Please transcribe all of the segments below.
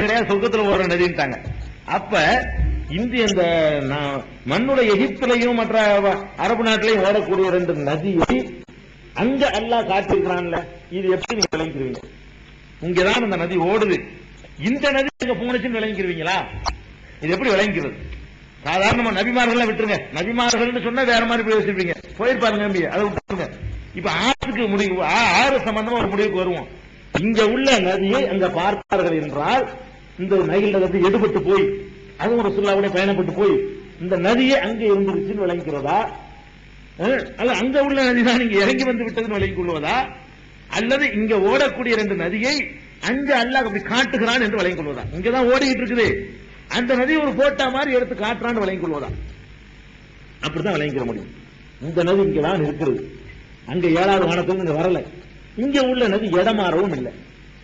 கிடையாது சொர்க்கத்தில் ஓடுற நதின்ட்டாங்க அப்ப இந்திய இந்த நான் மண்ணுல எகிப்திலையும் மற்ற அரபு நாட்டிலையும் ஓடக்கூடிய ரெண்டு நதியை அங்க அல்லாஹ் காட்டிருக்கிறான்ல இது எப்படி நீங்க விளங்கிக்கிறீங்க இங்கதான் இந்த நதி ஓடுது. இந்த நதி அங்க போனுச்சுன்னு விளங்கிக்கிறீங்களா இது எப்படி விளங்கிக்கிறது? சாதாரணமா நபிமார்கள் விட்டுருங்க. நபிமார்கள் சொன்னா வேற மாதிரி போய் வச்சிருப்பீங்க போயிருப்பாருங்க அதை விட்டுருங்க. இப்ப ஆற்றுக்கு முடிவு ஆறு சம்பந்தமா ஒரு முடிவுக்கு வருவோம். இங்க உள்ள நதியை அங்க பார்ப்பார்கள் என்றால் இந்த நைல் நதி எடுபட்டு போய் அதுவும் ஒரு சுல்லாவுடைய பயணப்பட்டு போய் இந்த நதியை அங்கே இருந்துருச்சுன்னு விளங்கிக்கிறதா? அல்ல அங்க உள்ள நதிதான் நீங்க இறங்கி வந்து விட்டதுன்னு விளங்கிக் கொள்வதா? அல்லது இங்க ஓடக்கூடிய ரெண்டு நதியை அங்க அல்லாஹ் அப்படி காட்டுகிறான் என்று விளங்கிக் கொள்வதா? இங்கதான் ஓடிக்கிட்டு இருக்குது. அந்த நதி ஒரு போட்டா மாதிரி எடுத்து காட்டுறான்னு விளங்கிக் கொள்வதா? அப்படிதான் விளங்கிக்கிற முடியும். இந்த நதி இங்கதான் இருக்கிறது அங்க ஏழாவது வானத்துல இங்க வரல. இங்க உள்ள நதி இடமாறவும் இல்லை.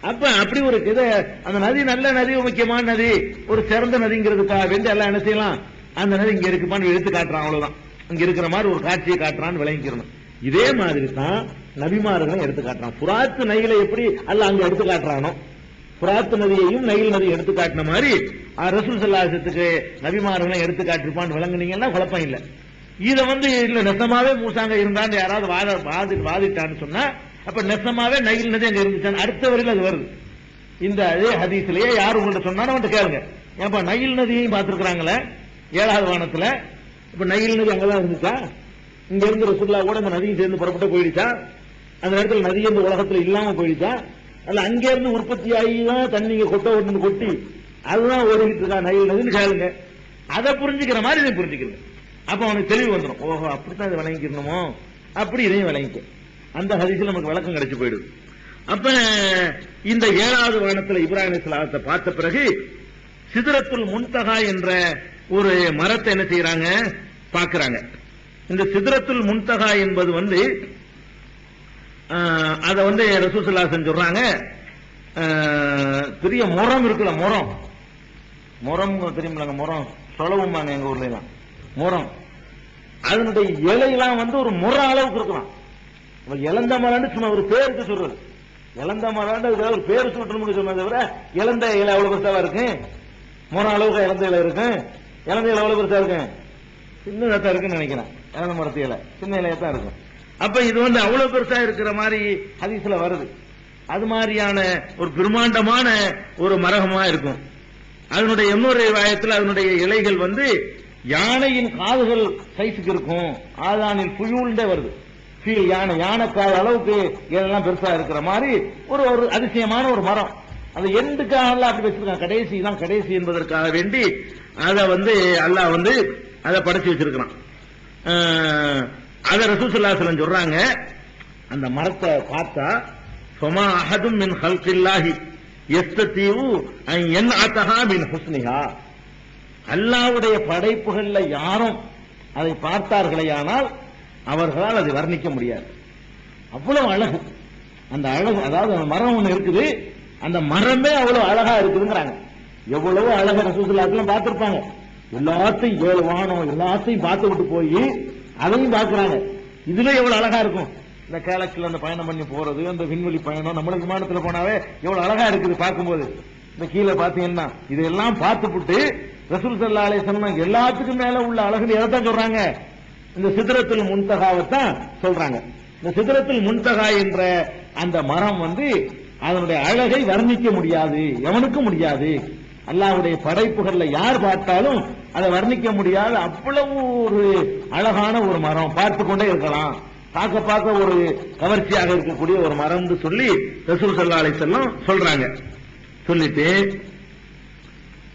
அப்ப அப்படி ஒரு இதை அந்த நதி நல்ல நதி முக்கியமான நதி ஒரு சிறந்த நதிங்கிறதுக்காக வேண்டி எல்லாம் என்ன செய்யலாம்? அந்த நதி இங்க இருக்குமான்னு எடுத்து காட்டுறான் அவ்வளவுதான். இங்க இருக்கிற மாதிரி ஒரு காட்சியை காட்டுறான்னு விளங்கிக்கிறணும். இதே மாதிரி தான் நபிமார்களும் எடுத்து காட்டுறான். புறாத்து நைகளை எப்படி அல்ல அங்க எடுத்து காட்டுறானோ? புராத்து நதியையும் நைல் நதியை எடுத்து காட்டின மாதிரி ரசூல் சல்லாசத்துக்கு நபிமார்களும் எடுத்து காட்டிருப்பான்னு விளங்குனீங்கன்னா குழப்பம் இல்லை. இதை வந்து இல்ல நெசமாவே மூசாங்க இருந்தான்னு யாராவது வாத வாதி வாதிட்டான்னு சொன்னா அப்ப நெசமாவே நைல் நதி அங்க இருந்துச்சு. அடுத்த வரையில அது வருது. இந்த அதே ஹதீஸ்லயே யார் உங்கள்ட்ட சொன்னாலும் அவன்கிட்ட கேளுங்க. ஏன்பா நைல் நதியையும் பார்த்துருக்குறாங்களே? ஏழாவது வானத்துல. இப்ப நைல் நதி அங்கதான் இருந்துச்சா? இங்க இருந்து ரசுல்லா கூட இந்த நதியும் சேர்ந்து புறப்பட்டு போயிடுச்சா? அந்த நேரத்தில் நதி இந்த உலகத்துல இல்லாம போயிடுச்சா? அல்ல அங்கே இருந்து உற்பத்தி ஆகி தான் தண்ணி கொட்ட ஒன்று கொட்டி அதுதான் ஓடிக்கிட்டு இருக்கா நைல் நதின்னு கேளுங்க. அதை புரிஞ்சுக்கிற மாதிரி இதை புரிஞ்சுக்கல அப்ப அவனுக்கு தெளிவு வந்துடும் ஓஹோ அப்படித்தான் இதை விளங்கிக்கணுமோ? அப்படி இதையும் வணங்கிக்கும் அந்த ஹதீஸ்ல நமக்கு விளக்கம் கிடைச்சு போயிடுது. அப்ப இந்த ஏழாவது வானத்துல இப்ராஹிம் இஸ்லாத்தை பார்த்த பிறகு சிதறத்துள் முன்தகா என்ற ஒரு மரத்தை என்ன செய்யறாங்க பார்க்கறாங்க. இந்த சிதறத்துள் முன்தகா என்பது வந்து அதை வந்து ரசூசல்லா சொல்றாங்க. ஆஹ், பெரிய முரம் இருக்குல்ல முரம். முரம் தெரியுமில்லங்க முரம். சொலவுமாங்க எங்க ஊர்ல எல்லாம் அதனுடைய இலையெல்லாம் வந்து ஒரு முற அளவுக்கு இருக்கலாம். இப்ப இளந்த மரம்னு சும்மா ஒரு பேருக்கு சொல்றது. இழந்த மலான்னு ஒரு பேர் சொல்லணும்னு சொன்னதை விட இழந்த இலை அவ்வளவு பெருசாவா இருக்கு? மூணு அளவுக்கு இழந்த இலை இருக்கு. இழந்த இலை எவ்வளவு பெருசா இருக்கு? சின்ன தான் இருக்குன்னு நினைக்கிறேன். இழந்த மரத்து இலை. சின்ன இலையா தான் இருக்கும். அப்ப இது வந்து அவ்வளவு பெருசா இருக்கிற மாதிரி ஹதீஸ்ல வருது. அது மாதிரியான ஒரு பிரம்மாண்டமான ஒரு மரகமா இருக்கும். அதனுடைய இன்னொரு வாயத்தில் அதனுடைய இலைகள் வந்து யானையின் காதுகள் சைஸுக்கு இருக்கும். ஆதானின் புயூல்ண்டே வருது. ஃபீல் யானை யானைக்காய் அளவுக்கு இதெல்லாம் பெருசா இருக்கிற மாதிரி ஒரு ஒரு அதிசயமான ஒரு மரம். அது எண்டுக்காக அப்படி வச்சிருக்கான் கடைசி தான் கடைசி என்பதற்காக வேண்டி அதை வந்து அல்லாஹ் வந்து அதை படைச்சு வச்சிருக்கிறான். அதை ரசூசல்லாசலம் சொல்றாங்க. அந்த மரத்தை பார்த்தா சொமா அஹதும் மின் ஹல்கில்லாஹி எஸ்தீவு என் அத்தஹா மின் ஹுஸ்னிஹா. அல்லாவுடைய படைப்புகள்ல யாரும் அதை பார்த்தார்களே ஆனால் அவர்களால் அதை வர்ணிக்க முடியாது. அவ்வளவு அழகு. அந்த அழகு அதாவது மரம் ஒண்ணு இருக்குது. அந்த மரமே அவ்வளவு அழகா இருக்குதுங்கிறாங்க. எவ்வளவு அழகா ரசூசுல்லாக்கெல்லாம் பார்த்திருப்பாங்க. எல்லாத்தையும் ஏழு வானம் எல்லாத்தையும் பார்த்து விட்டு போய் அதையும் பார்க்கறாங்க. இதுல எவ்வளவு அழகா இருக்கும். இந்த கேலக்சில அந்த பயணம் பண்ணி போறது அந்த விண்வெளி பயணம் நம்மளுக்கு விமானத்துல போனாவே எவ்வளவு அழகா இருக்குது பார்க்கும்போது. இந்த கீழே பாத்தீங்கன்னா இதெல்லாம் பார்த்துப்புட்டு ரசூல் சல்லா அலைஹி எல்லாத்துக்கும் மேல உள்ள அழகு எதைத்தான் சொல்றாங்க? இந்த சிதறத்தில் முன்தகாவைத்தான் சொல்றாங்க. இந்த சிதறத்தில் முன்தகா என்ற அந்த மரம் வந்து அதனுடைய அழகை வர்ணிக்க முடியாது எவனுக்கும் முடியாது. அல்லாவுடைய படைப்புகள்ல யார் பார்த்தாலும் அதை வர்ணிக்க முடியாத அவ்வளவு ஒரு அழகான ஒரு மரம் பார்த்து கொண்டே இருக்கலாம். பார்க்க பார்க்க ஒரு கவர்ச்சியாக இருக்கக்கூடிய ஒரு மரம்னு சொல்லி ரசூல் சல்லா அலைஹி சொல்றாங்க. சொல்லிட்டு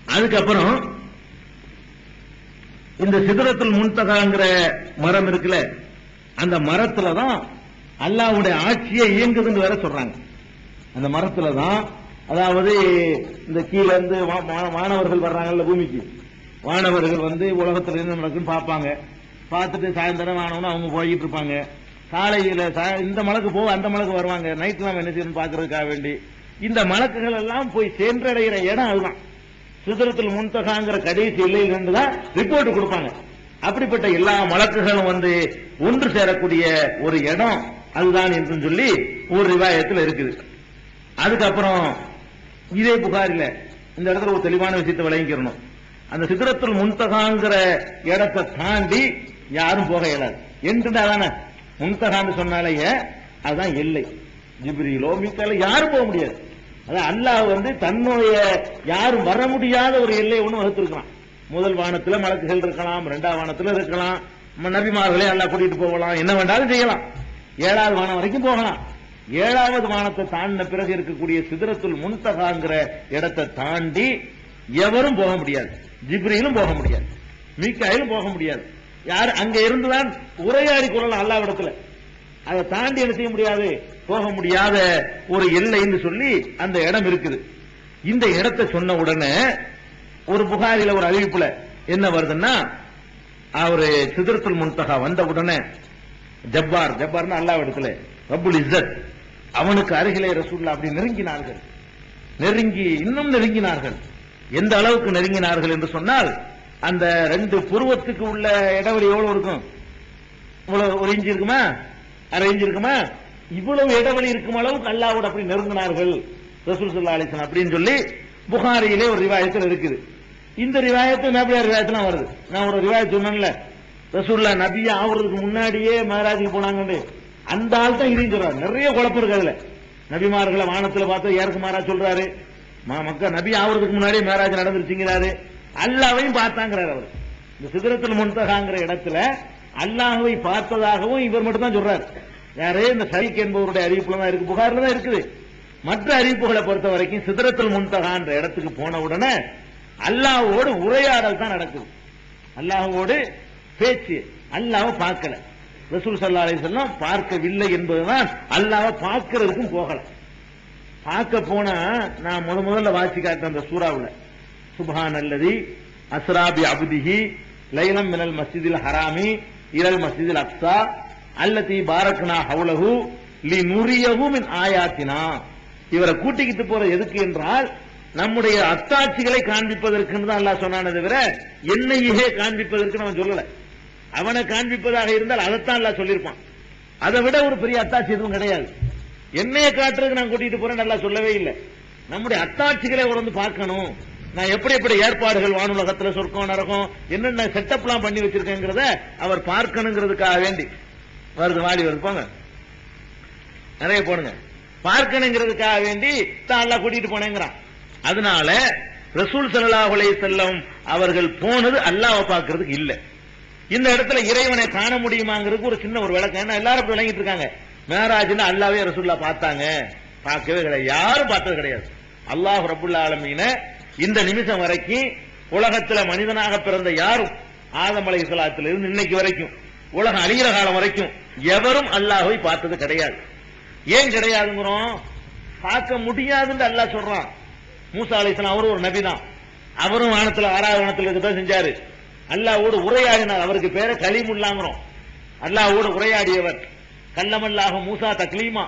அதுக்கப்புறம் இந்த சிதறத்தில் முன்தகாங்கிற மரம் இருக்குல்ல அந்த மரத்துல தான் அல்லாவுடைய ஆட்சியை இயங்குதுன்னு வேற சொல்றாங்க. அந்த மரத்துல தான் அதாவது இந்த கீழே இருந்து மாணவர்கள் வர்றாங்கல்ல பூமிக்கு. மாணவர்கள் வந்து உலகத்துல என்ன நடக்குன்னு பார்ப்பாங்க. பார்த்துட்டு சாயந்தரம் ஆனவனும் அவங்க போய்கிட்டு இருப்பாங்க. காலையில் சா- இந்த மலைக்கு போக அந்த மலைக்கு வருவாங்க. நைட்லாம் என்ன செய்யணும் பார்க்கறதுக்காக வேண்டி. இந்த மலக்குகள் எல்லாம் போய் சென்றடைகிற இடம் அதுதான். சிதறத்தில் முன்தகாங்கிற கடைசி எல்லையில் இருந்து தான் ரிப்போர்ட் கொடுப்பாங்க. அப்படிப்பட்ட எல்லா மலக்குகளும் வந்து ஒன்று சேரக்கூடிய ஒரு இடம் அதுதான் என்று சொல்லி ஒரு ரிவாயத்தில் இருக்குது. அதுக்கப்புறம் இதே புகாரில இந்த இடத்துல ஒரு தெளிவான விஷயத்தை விளங்கிக்கிறணும். அந்த சித்திரத்தில் முன்தகாங்கிற இடத்தை தாண்டி யாரும் போக இயலாது. என்று தானே? முன்தகான்னு சொன்னாலேயே அதுதான் எல்லை. ஜிப்ரீலோ மீக்கால யாரும் போக முடியாது. அதான் அல்லாஹ் வந்து தன்னுடைய யாரும் வர முடியாத ஒரு எல்லை ஒன்று வகுத்திருக்கிறான். முதல் வானத்துல மலக்குகள் இருக்கலாம் இரண்டாம் வானத்துல இருக்கலாம். நபிமார்களே அல்லா கூட்டிட்டு போகலாம். என்ன வேண்டாலும் செய்யலாம். ஏழாவது வானம் வரைக்கும் போகலாம். ஏழாவது வானத்தை தாண்டின பிறகு இருக்கக்கூடிய சிதறத்துள் முன்தகாங்கிற இடத்தை தாண்டி எவரும் போக முடியாது. ஜிப்ரியிலும் போக முடியாது. மீக்காயிலும் போக முடியாது. யார் அங்க இருந்துதான் உரையாடி கொள்ளலாம் அல்லாவிடத்துல அதை தாண்டி என்ன செய்ய முடியாது? போக முடியாத ஒரு எல்லைன்னு சொல்லி அந்த இடம் இருக்குது. இந்த இடத்தை சொன்ன உடனே ஒரு புகாரில ஒரு அறிவிப்புல என்ன வருதுன்னா அவரு சிதறத்துல் முன்தகா வந்த உடனே ஜப்பார் ஜப்பார்னு அல்லாஹ் இடத்துல ரபுல் இஸ்ஸத் அவனுக்கு அருகிலே ரசூல்லா அப்படி நெருங்கினார்கள். நெருங்கி இன்னும் நெருங்கினார்கள். எந்த அளவுக்கு நெருங்கினார்கள் என்று சொன்னால் அந்த ரெண்டு புருவத்துக்கு உள்ள இடைவெளி எவ்வளவு இருக்கும்? ஒரு இன்ச்சு இருக்குமா? அரை இன்ச்சு இருக்குமா? இவ்வளவு இடைவெளி இருக்கும் அளவுக்கு அல்லாவோட அப்படி நெருங்கினார்கள். ரசூல் சல்லா அலிசன் அப்படின்னு சொல்லி புகாரியிலே ஒரு ரிவாயத்தில் இருக்குது. இந்த ரிவாயத்து நபியார் ரிவாயத்துலாம் வருது. நான் ஒரு ரிவாயத் சொன்னேன்ல. ரசூல்லா நபியா ஆகுறதுக்கு முன்னாடியே மகராஜுக்கு போனாங்கன்னு. அந்த ஆள் தான் இதையும் சொல்றாரு. நிறைய குழப்பம் இருக்கு அதுல. நபிமார்களை வானத்துல பார்த்து ஏற்கு மாறா சொல்றாரு? மக்கள் நபி ஆகுறதுக்கு முன்னாடியே மேராஜ் நடந்துருச்சுங்கிறாரு. அல்லாவையும் பார்த்தாங்கிறார் அவர். இந்த சிதறத்தில் முன்தகாங்கிற இடத்துல அல்லாஹுவை பார்த்ததாகவும் இவர் மட்டும் தான் சொல்றாரு. யாரே இந்த சரீக் என்பவருடைய அறிவிப்புல தான் இருக்கு. புகார்ல தான் இருக்குது. மற்ற அறிவிப்புகளை பொறுத்த வரைக்கும் சிதறத்தில் முன்தகான்ற இடத்துக்கு போன உடனே அல்லாஹோடு உரையாடல் தான் நடக்குது. அல்லாஹோடு பேச்சு. அல்லாஹ் பார்க்கல. ரசூல் சல்லா அலிசல்லாம் பார்க்கவில்லை என்பதுதான் அல்லாஹ் பார்க்கறதுக்கும் போகல. பார்க்க போனா நான் முத முதல்ல வாசி காட்டுறேன் அந்த சூறாவில். சுபான் அல்லதி அஸ்ராபி அபுதிஹி லைலம் மினல் மஸ்ஜிதில் ஹராமி இரல் மஸ்ஜிதில் அப்சா அல்லத்தி பாரக்னா ஹவுலகு லி நுரியவும் ஆயாத்தினா. இவரை கூட்டிக்கிட்டு போற எதுக்கு என்றால் நம்முடைய அத்தாட்சிகளை காண்பிப்பதற்குன்னு தான் அல்லாஹ் சொன்னானே தவிர என்னையே காண்பிப்பதற்கு அவன் சொல்லல. அவனை காண்பிப்பதாக இருந்தால் அதைத்தான் அல்லாஹ் சொல்லியிருப்பான். அதை விட ஒரு பெரிய அத்தாட்சி எதுவும் கிடையாது. என்னைய காட்டுறதுக்கு நான் கூட்டிட்டு போறேன் நல்லா சொல்லவே இல்லை. நம்முடைய அத்தாட்சிகளை உணர்ந்து பார்க்கணும். நான் எப்படி எப்படி ஏற்பாடுகள் வானுலகத்துல சொர்க்கம் நடக்கும் என்னென்ன செட்டப்லாம் பண்ணி வச்சிருக்கேங்கிறத அவர் பார்க்கணுங்கிறதுக்காக வேண்டி. வருது வாடி வருது போங்க. நிறைய போடுங்க. பார்க்கணுங்கிறதுக்காக வேண்டி தான் எல்லாம் கூட்டிட்டு போனேங்கிறான். அதனால ரசூல் ஸல்லல்லாஹு அலைஹி செல்லம் அவர்கள் போனது அல்லாவை பார்க்கறதுக்கு இல்ல. இந்த இடத்துல இறைவனை காண முடியுமாங்கிறதுக்கு ஒரு சின்ன ஒரு விளக்கம். ஏன்னா எல்லாரும் விளங்கிட்டு இருக்காங்க. மேராஜ்னு அல்லாவே ரசூல்லா பார்த்தாங்க. பார்க்கவே கிடையாது. யாரும் பார்த்தது கிடையாது. அல்லாஹ் ரபுல்லா ஆலமீன இந்த நிமிஷம் வரைக்கும் உலகத்துல மனிதனாக பிறந்த யாரும் ஆதம் அலைஹிஸ்ஸலாத்துல இருந்து இன்னைக்கு வரைக்கும் உலகம் அழிகிற காலம் வரைக்கும் எவரும் அல்லாஹை பார்த்தது கிடையாது. ஏன் கிடையாதுங்கிறோம்? பார்க்க முடியாதுன்னு அல்லாஹ் சொல்றான். மூசா அலிஸ்லாம் அவரும் ஒரு நபி தான் அவரும் வானத்துல ஆறாவது வானத்துல இருக்கதான் செஞ்சாரு. அல்லாவோடு உரையாடினார். அவருக்கு பேரை கலீமுல்லாங்கிறோம். அல்லாவோடு உரையாடியவர். கல்லமல்லாஹு மூசா தக்லீமா.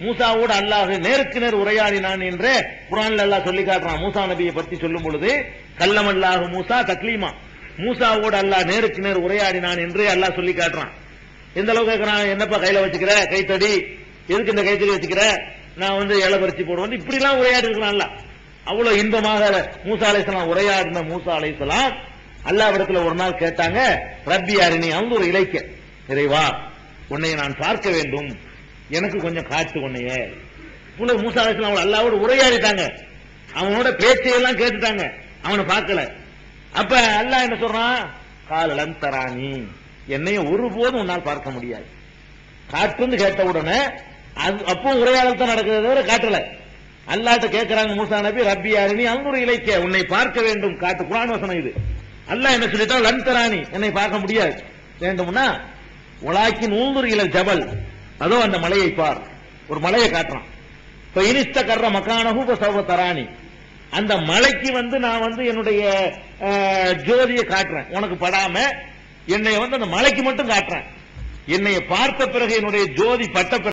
மூசாவோடு அல்லாஹ் நேருக்கு நேர் உரையாடினான் என்று குரான்ல அல்லாஹ் சொல்லி காட்டுறான். மூசா நபியை பத்தி சொல்லும் பொழுது கல்லமல்லாஹு மூசா தக்லீமா. மூசாவோடு அல்லாஹ் நேருக்கு நேர் உரையாடினான் என்று அல்லாஹ் சொல்லி காட்டுறான். எந்த அளவுக்கு கேட்கறான் என்னப்பா கையில வச்சுக்கிற? கைத்தடி எதுக்கு இந்த கைத்தடி வச்சுக்கிற? நான் வந்து இலை பறிச்சு போடுவேன். இப்படி எல்லாம் உரையாடி இருக்கிறான்ல. அவ்வளவு இன்பமாக மூசா அலைசலாம் உரையாடின மூசா அலைசலாம் அல்லாவிடத்துல ஒரு நாள் கேட்டாங்க ரப்பி அரிணி அவங்க ஒரு இலைக்க இறைவா உன்னை நான் பார்க்க வேண்டும். எனக்கு கொஞ்சம் காட்டு உன்னைய புல மூசா அலைசலாம் அவளை அல்லாவோட உரையாடிட்டாங்க. அவனோட பேச்சையெல்லாம் கேட்டுட்டாங்க. அவனை பார்க்கல. அப்ப அல்லா என்ன சொல்றான்? காலலன் தராணி என்னைய ஒருபோதும் உன்னால் பார்க்க முடியாது. காட்டுன்னு கேட்ட உடனே அது அப்போ உரையாடல் தான் நடக்கிறத தவிர காட்டல. அல்லாட்ட கேட்கிறாங்க மூசா நபி ரப்பி யாரினி அங்குரு ஒரு இலைக்க உன்னை பார்க்க வேண்டும். காட்டு குரான் வசனம் இது. அல்லாஹ் என்ன சொல்லிட்டா லன் தராணி என்னை பார்க்க முடியாது. வேண்டும்னா உலாக்கி நூறு இல ஜபல். அதோ அந்த மலையை பார். ஒரு மலையை காட்டுறான். இப்ப இனிஸ்த கர்ற மக்கானகு இப்ப சௌவ தராணி அந்த மலைக்கு வந்து நான் வந்து என்னுடைய ஜோதியை காட்டுறேன். உனக்கு படாம என்னை வந்து அந்த மலைக்கு மட்டும் காட்டுறேன். என்னை பார்த்த பிறகு என்னுடைய ஜோதி பட்ட